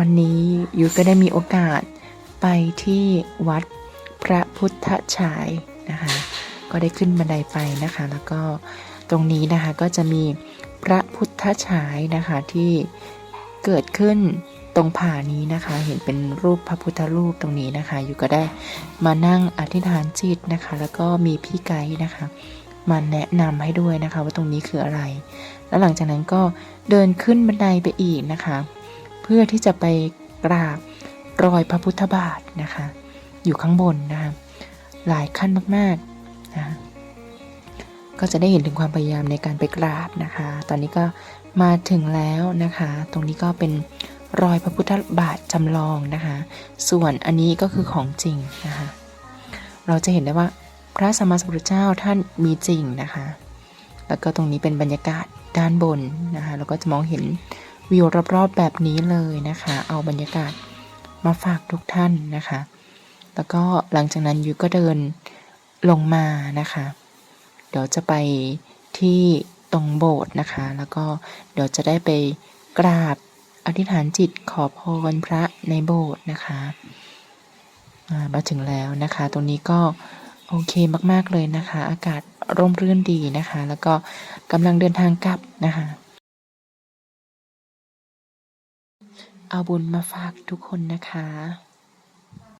วันนี้ยุ้ยก็ได้มีโอกาสไปที่วัดพระพุทธฉายนะคะ ก็ได้ขึ้นบันไดไปนะคะ แล้วก็ตรงนี้นะคะก็จะมีพระพุทธฉายนะคะที่เกิดขึ้นตรงผานี้นะคะ เห็นเป็นรูปพระพุทธรูปตรงนี้นะคะอยู่ก็ได้มานั่งอธิษฐานจิตนะคะ แล้วก็มีพี่ไกด์นะคะมาแนะนำให้ด้วยนะคะ ว่าตรงนี้คืออะไร แล้วหลังจากนั้นก็เดินขึ้นบันไดไปอีกนะคะ เพื่อที่จะไปกราบรอยพระพุทธบาทนะคะ อยู่ข้างบนนะคะหลายขั้นมากๆนะคะก็จะได้เห็นถึงความพยายามในการไปกราบนะคะ ตอนนี้ก็มาถึงแล้วนะคะ ตรงนี้ก็เป็นรอยพระพุทธบาทจำลองนะคะ ส่วนอันนี้ก็คือของจริงนะคะ เราจะเห็นได้ว่าพระสัมมาสัมพุทธเจ้าท่านมีจริงนะคะ แล้วก็ตรงนี้เป็นบรรยากาศด้านบนนะคะ เราก็จะมองเห็น วิวรอบๆแบบนี้เลยนะคะ เอาบรรยากาศมาฝากทุกท่านนะคะ แล้วก็หลังจากนั้นยูก็เดินลงมานะคะ เดี๋ยวจะไปที่ตรงโบสถ์นะคะ แล้วก็เดี๋ยวจะได้ไปกราบอธิษฐานจิตขอพรพระในโบสถ์นะคะมาถึงแล้วนะคะ ตรงนี้ก็โอเคมาก ๆ เลยนะคะ อากาศร่มรื่นดีนะคะ แล้วก็กำลังเดินทางกลับนะคะ เอาบุญมาฝากทุกคนนะคะ